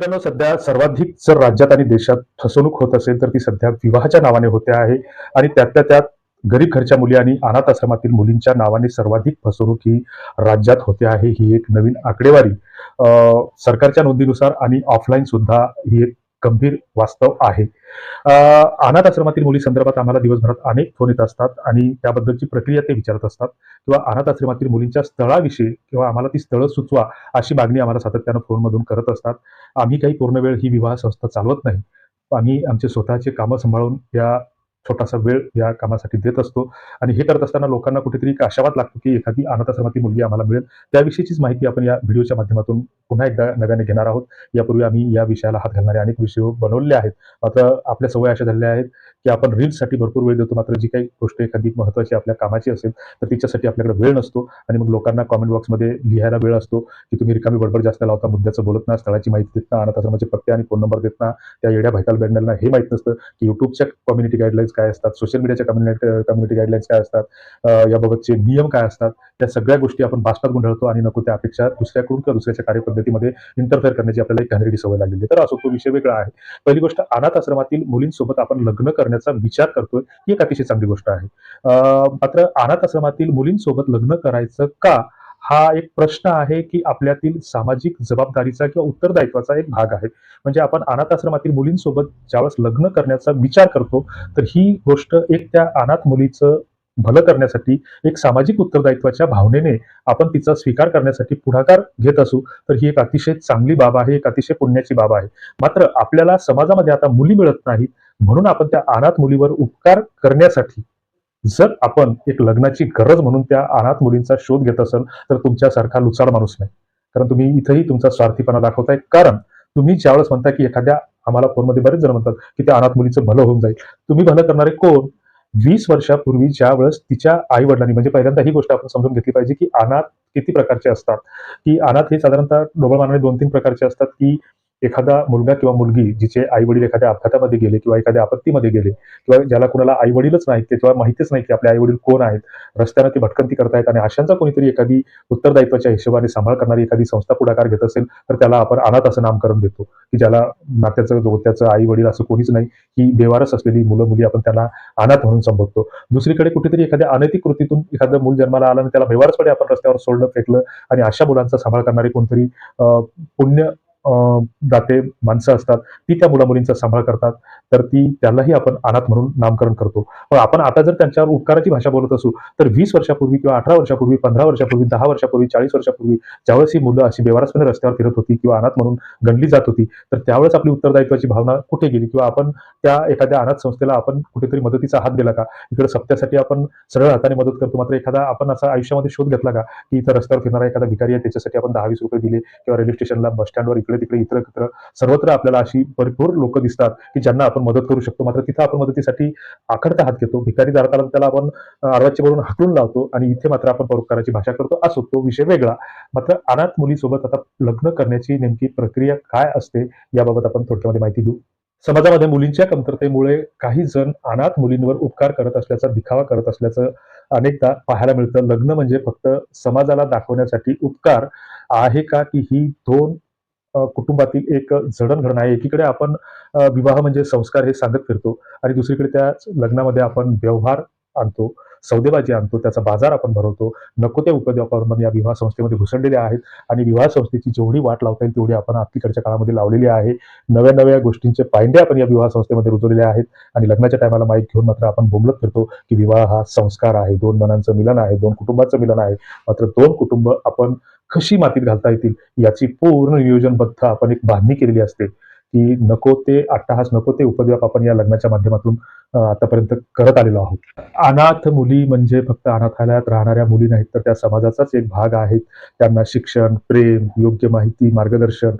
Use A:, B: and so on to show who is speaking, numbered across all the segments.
A: मित्रांनो सध्या सर्वाधिक जर राज्यात आणि देशात फसवणूक होत असेल तर ती सध्या विवाहाच्या नावाने होते आहे. आणि त्यातल्या त्यात गरीब घरच्या मुली आणि अनाथ आश्रमातील मुलींच्या नावाने सर्वाधिक फसवणूक ही राज्यात होते आहे. ही एक नवीन आकडेवारी. सरकारच्या नोंदीनुसार आणि ऑफलाईन सुद्धा ही एक गंभीर वास्तव आहे. अनाथ आश्रमातील मुली संदर्भात आम्हाला दिवसभरात अनेक फोन येत असतात आणि त्याबद्दलची प्रक्रिया ते विचारत असतात. किंवा अनाथ आश्रमातील मुलींच्या स्थळाविषयी किंवा आम्हाला ती स्थळं सुचवा अशी मागणी आम्हाला सातत्यानं फोनमधून करत असतात. आम्ही काही पूर्ण वेळ ही विवाह संस्था चालवत नाही. आम्ही आमचे स्वतःचे कामं सांभाळून या छोटासा वेळ या कामासाठी देत असतो. आणि हे करत असताना लोकांना कुठेतरी एक आशावाद लागतो की एखादी अनाथ मुलगी आम्हाला मिळेल. त्याविषयीचीच माहिती आपण या व्हिडिओच्या माध्यमातून पुन्हा एकदा नव्याने घेणार आहोत. यापूर्वी आम्ही या विषयाला हात घालणारे अनेक विषय बनवलेले आहेत. मात्र आपल्या सवय अशा झालेल्या आहेत की आपण रील्ससाठी भरपूर वेळ देतो. मात्र जी काही गोष्ट एखादी महत्त्वाची आपल्या कामाची असेल तर तिच्यासाठी आपल्याकडे वेळ नसतो. आणि मग लोकांना कॉमेंट बॉक्समध्ये लिहायला वेळ असतो की तुम्ही रिकामी बडबड जास्त लावता मुद्द्याचं बोलत ना स्थळाची माहिती देत ना अनाथाश्रमाचे पत्ते आणि फोन नंबर देत ना त्या येड्या भायताल बँडलना हे माहीत नसतं की युट्यूबच्या कम्युनिटी गाईडलाईन्स काय असतात सोशल मीडियाच्या कम्युनिटी कम्युनिटी गाईडलाईन्स काय असतात याबाबतचे नियम काय असतात त्या सगळ्या गोष्टी आपण भाषणात गुंढळतो आणि नको त्या अपेक्षा दुसऱ्याकडून किंवा दुसऱ्याच्या कार्यपद्धतीमध्ये इंटरफेअर करण्याची आपल्याला एक घाणेरडी सवय लागलेली तर असो तो विषय वेगळा आहे. पहिली गोष्ट अनाथ आश्रमातील मुलींसोबत आपण लग्न करण्याचा विचार करतोय ही एक अतिशय चांगली गोष्ट आहे. मात्र अनाथ आश्रमातील मुलींसोबत लग्न करायचं का? हा एक प्रश्न आहे की आपल्यातील सामाजिक जबाबदारीचा किंवा उत्तरदायित्वाचा एक भाग आहे. म्हणजे आपण अनाथ आश्रमातील मुलींसोबत ज्यावेळेस लग्न करण्याचा विचार करतो तर ही गोष्ट एक त्या अनाथ मुलीचं भलं करण्यासाठी एक सामाजिक उत्तरदायित्वाच्या भावनेने आपण तिचा स्वीकार करण्यासाठी पुढाकार घेत असू तर ही एक अतिशय चांगली बाब आहे एक अतिशय पुण्याची बाब आहे. मात्र आपल्याला समाजामध्ये आता मुली मिळत नाहीत म्हणून आपण त्या अनाथ मुलीवर उपकार करण्यासाठी जर आपण एक लग्नाची गरज म्हणून त्या अनाथ मुलींचा शोध घेत असाल तर तुमच्यासारखा लुचाड माणूस नाही. कारण तुम्ही इथंही तुमचा स्वार्थीपणा दाखवताय कारण तुम्ही ज्यावेळेस म्हणता की एखाद्या आम्हाला फोनमध्ये बरेच जण म्हणतात की त्या अनाथ मुलीचं भलं होऊन जाईल. तुम्ही भलं करणारे कोण? वीस वर्षापूर्वी ज्या वेळेस तिच्या आई वडिलांनी म्हणजे पहिल्यांदा ही गोष्ट आपण समजून घेतली पाहिजे की अनाथ किती प्रकारचे असतात. की अनाथ हे साधारणतः ढोबळ मानाने दोन तीन प्रकारचे असतात की एखादा मुलगा किंवा मुलगी जिचे आई वडील एखाद्या अपघातामध्ये गेले किंवा एखाद्या आपत्तीमध्ये गेले किंवा ज्याला कुणाला आई वडीलच नाहीत ते किंवा माहितीच नाही की आपले आई वडील कोण आहेत रस्त्यानं ती भटकंती करतायत आणि अशांचा कोणीतरी एखादी उत्तरदायित्वाच्या हिशोबाने सांभाळ करणारी एखादी संस्था पुढाकार घेत असेल तर त्याला आपण अनाथ असं नामकरण देतो की ज्याला नात्याचं जोत्याचं आई वडील असं कोणीच नाही की बेवारस असलेली मुलं मुली आपण त्यांना अनाथ म्हणून संबोधतो. दुसरीकडे कुठेतरी एखाद्या अनैतिक कृतीतून एखादं मूल जन्माला आलं आणि त्याला बेवारसपणे आपण रस्त्यावर सोडलं फेकलं आणि अशा मुलांचा सांभाळ करणारे कोणतरी पुण्य दाते माणसं असतात ती त्या मुला मुलींचा सांभाळ करतात तर ती त्यालाही आपण अनाथ म्हणून नामकरण करतो. पण आपण आता जर त्यांच्यावर उपकाराची भाषा बोलत असू तर वीस वर्षापूर्वी किंवा अठरा वर्षापूर्वी पंधरा वर्षापूर्वी दहा वर्षापूर्वी चाळीस वर्षापूर्वी ज्यावेळेस ही मुलं अशी बेवारसपणे रस्त्यावर फिरत होती किंवा अनाथ म्हणून गणली जात होती तर त्यावेळेस आपली उत्तरदायित्वाची भावना कुठे गेली? किंवा आपण त्या एखाद्या अनाथ संस्थेला आपण कुठेतरी मदतीचा हात दिला का? इकडे सप्त्यासाठी आपण सरळ हाताने मदत करतो मात्र एखादा आपण असा आयुष्यामध्ये शोध घेतला का? की इथं रस्त्यावर फिरणारा एखादा भिकारी आहे त्याच्यासाठी आपण दहा वीस रुपये दिले किंवा रेल्वे स्टेशनला बस स्टँडवर इकडे तिकडे इतर इतर सर्वत्र आपल्याला अशी भरपूर लोक दिसतात की ज्यांना आपण मदत करू शकतो. मात्र तिथं आपण मदतीसाठी आखडता हात घेतो. भिकारी दारकाला त्याला आपण आरवाचे वरून हाकलून लावतो आणि इथे मात्र आपण परोपकाराची भाषा करतो. असो तो विषय वेगळा. मात्र अनाथ मुलीसोबत आता लग्न करण्याची नेमकी प्रक्रिया काय असते याबाबत आपण थोडक्यामध्ये माहिती देऊ. समाजामध्ये मुलींच्या कमतरतेमुळे काही जण अनाथ मुलींवर उपकार करत असल्याचा दिखावा करत असल्याचं अनेकदा पाहायला मिळतं. लग्न म्हणजे फक्त समाजाला दाखवण्यासाठी उपकार आहे का की ही दोन कुटुंबातील एक जडणघडण आहे. एकीकडे आपण विवाह म्हणजे संस्कार हे सांगत फिरतो आणि दुसरीकडे त्या लग्नामध्ये आपण व्यवहार आणतो सौदेबाजी आणतो त्याचा बाजार आपण भरवतो. नको त्या उपद्व्यापावर या विवाह संस्थेमध्ये घुसळलेले आहेत आणि विवाह संस्थेची जेवढी वाट लावता येईल तेवढी आपण अलीकडच्या काळामध्ये लावलेली आहे. नव्या नव्या गोष्टींचे पायंडे आपण या विवाह संस्थेमध्ये रुजवलेले आहेत आणि लग्नाच्या टायमाला माईक घेऊन मात्र आपण बोंबलत फिरतो की विवाह हा संस्कार आहे. दोन मनांचं मिलन आहे दोन कुटुंबाचं मिलन आहे. मात्र दोन कुटुंब आपण कशी मातीत घालता येतील? याची पूर्ण नियोजनबद्ध आपण एक बांधणी केलेली असते की नको ते अट्टहास नको ते उपद्व्याप आपण या लग्नाच्या माध्यमातून आतापर्यंत करत आलेलो आहोत. अनाथ मुली म्हणजे फक्त अनाथालयात राहणाऱ्या मुली नाहीत तर त्या समाजाचाच एक भाग आहेत. त्यांना शिक्षण प्रेम योग्य माहिती मार्गदर्शन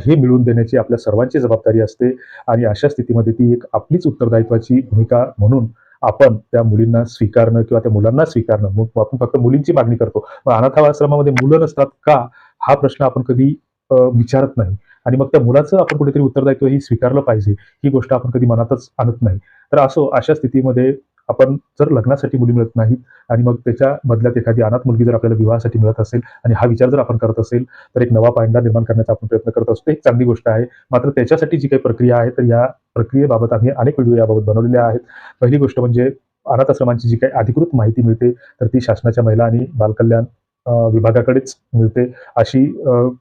A: हे मिळवून देण्याची आपल्या सर्वांची जबाबदारी असते. आणि अशा स्थितीमध्ये ती एक आपलीच उत्तरदायित्वाची भूमिका म्हणून आपण त्या मुलींना स्वीकारणं किंवा त्या मुलांना स्वीकारणं. मग आपण फक्त मुलींची मागणी करतो. मग अनाथावाश्रमामध्ये मुलं नसतात का? हा प्रश्न आपण कधी विचारत नाही. आणि मग त्या मुलाचं आपण कुठेतरी उत्तरदायित्व ही स्वीकारलं पाहिजे. ही गोष्ट आपण कधी मनातच आणत नाही. तर असो अशा स्थितीमध्ये आपण जर लग्नासाठी मुली मिळत नाहीत आणि मग त्याच्या बदल्यात एखादी अनाथ मुलगी जर आपल्याला विवाहासाठी मिळत असेल आणि हा विचार जर आपण करत असेल तर एक नवा पायंडा निर्माण करण्याचा आपण प्रयत्न करत असतो. एक चांगली गोष्ट आहे. मात्र त्याच्यासाठी जी काही प्रक्रिया आहे तर या प्रक्रियेबाबत आम्ही अनेक व्हिडिओ याबाबत बनवलेल्या आहेत. पहिली गोष्ट म्हणजे अनाथ आश्रमांची जी काही अधिकृत माहिती मिळते तर ती शासनाच्या महिला आणि बालकल्याण विभागाकडेच मिळते. अशी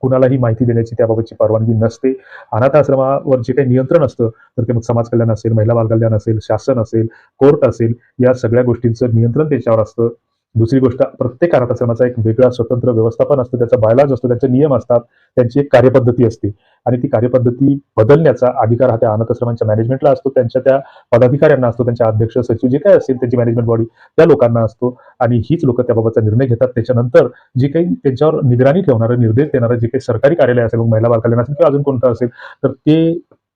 A: कुणालाही माहिती देण्याची त्याबाबतची परवानगी नसते. अनाथ आश्रमावर जे काही नियंत्रण असतं तर ते मग समाज कल्याण असेल महिला बालकल्याण असेल शासन असेल कोर्ट असेल या सगळ्या गोष्टींचं नियंत्रण त्याच्यावर असतं. दुसरी गोष्ट प्रत्येक अनाथश्रमाचा एक वेगळा स्वतंत्र व्यवस्थापन असतं त्याचा बायलाज असतो त्यांचे नियम असतात त्यांची एक कार्यपद्धती असते. आणि ती कार्यपद्धती बदलण्याचा अधिकार हा त्या अनाथाश्रमांच्या मॅनेजमेंटला असतो त्यांच्या त्या पदाधिकाऱ्यांना असतो त्यांच्या अध्यक्ष सचिव जे काय असतील त्यांची मॅनेजमेंट बॉडी त्या लोकांना असतो. आणि हीच लोक त्याबाबतचा निर्णय घेतात. त्याच्यानंतर जे काही त्यांच्यावर निगराणी ठेवणारं निर्देश देणारं जे काही सरकारी कार्यालय असेल मग महिला बालकल्याण असेल किंवा अजून कोणतं असेल तर ते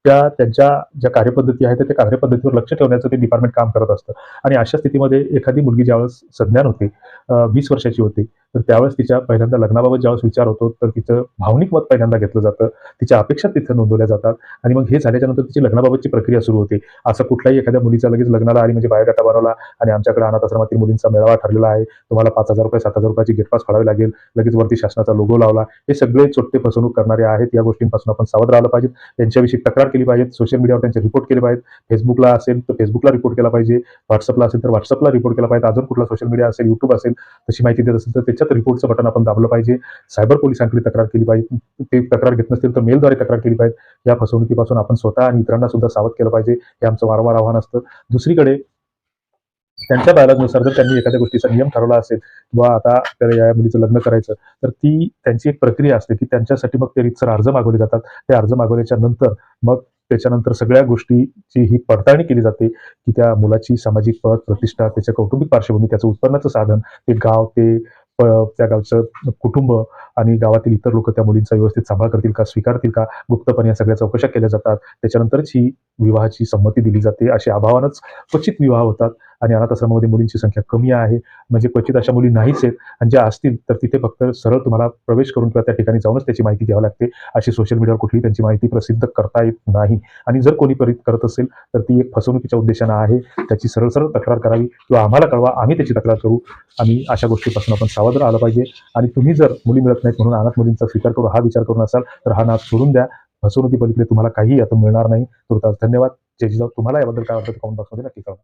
A: त्या त्यांच्या ज्या कार्यपद्धती आहेत त्या कार्यपद्धतीवर लक्ष ठेवण्याचं ते डिपार्टमेंट काम करत असतं. आणि अशा स्थितीमध्ये एखादी मुलगी ज्यावेळेस सज्ञान होते वीस वर्षाची होती तर त्यावेळेस तिच्या पहिल्यांदा लग्नाबाबत ज्यावेळेस विचार होतो तर तिचं भावनिक मत पहिल्यांदा घेतलं जातं. तिच्या अपेक्षा तिथं नोंदवल्या जातात. आणि मग हे झाल्याच्यानंतर तिची लग्नाबाबतची प्रक्रिया सुरू होते. असं कुठल्याही एखाद्या मुलीचा लगेच लग्नाला आणि म्हणजे बायोडाटा बनवला आणि आमच्याकडे अनाथ आश्रमातील मुलींचा मेळावा ठरलेला आहे. तुम्हाला पाच हजार रुपये सात हजार रुपयाची गेटपास फाडावी लागेल. लगेच वरती शासनाचा लोगो लावला. हे सगळे चोट्टे फसवणूक करणारे आहेत. या गोष्टींपासून आपण सावध राहिलं पाहिजे त्यांच्याविषयी तक्रार केली पाहिजे सोशल मीडियावर त्यांचे रिपोर्ट केले पाहिजेत. फेसबुकला असेल तर फेसबुकला रिपोर्ट केला पाहिजे. व्हॉट्सअपला असेल तर व्हॉट्सअपला रिपोर्ट केला पाहिजे अजून कुठला सोशल मीडिया असेल युट्यूब असेल तशी माहिती देत असेल तर त्याच्यात रिपोर्टचं बटन आपण दाबलं पाहिजे. सायबर पोलिसांकडे तक्रार केली पाहिजे. ते तक्रार घेत नसतील तर मेलद्वारे तक्रार केली पाहिजे. या फसवणुकीपासून आपण स्वतः आणि इतरांना सुद्धा सावध केलं पाहिजे. हे आमचं वारंवार आव्हान असतं. दुसरीकडे त्यांच्या बायलानुसार जर त्यांनी एखाद्या गोष्टीचा नियम ठरवला असेल किंवा आता आपल्याला या मुलीचं लग्न करायचं तर ती त्यांची एक प्रक्रिया असते की त्यांच्यासाठी मग ते रितसर अर्ज मागवले जातात. ते अर्ज मागवल्याच्या नंतर मग त्याच्यानंतर सगळ्या गोष्टीची ही पडताळणी केली जाते की त्या मुलाची सामाजिक पद प्रतिष्ठा त्याच्या कौटुंबिक पार्श्वभूमी त्याचं उत्पन्नाचं साधन ते गाव ते त्या गावचं कुटुंब आणि गावातील इतर लोक त्या मुलींचा व्यवस्थित सांभाळ करतील का स्वीकारतील का? गुप्तपणे या सगळ्या चौकशा केल्या जातात. त्याच्यानंतरच ही विवाहाची संमती दिली जाते. अशा अभावानंच क्वचित विवाह होतात. आणि अनाथ आश्रमामध्ये मुलींची संख्या कमी आहे. म्हणजे क्वचित अशा मुली नाहीच आहेत. आणि ज्या असतील तर तिथे फक्त सरळ तुम्हाला प्रवेश करून किंवा त्या ठिकाणी जाऊनच त्याची माहिती घ्यावी लागते. अशी सोशल मीडियावर कुठलीही त्यांची माहिती प्रसिद्ध करता येत नाही. आणि जर कोणी परित करत असेल तर ती एक फसवणुकीच्या उद्देशानं आहे. त्याची सरळ सरळ तक्रार करावी किंवा आम्हाला कळवा आम्ही त्याची तक्रार करू. आणि अशा गोष्टीपासून आपण सावध राहिलं पाहिजे. आणि तुम्ही जर मुली मिळत नाहीत म्हणून अनाथ मुलींचा स्वीकार करू हा विचार करून असाल तर हा नाथ सोडून द्या. फसवणुकी पलीकडे तुम्हाला काही आता मिळणार नाही. तुर्तास धन्यवाद. जय जिजाऊ. तुम्हाला याबद्दल काय वाटतं कमेंट बॉक्समध्ये नक्की कळवा.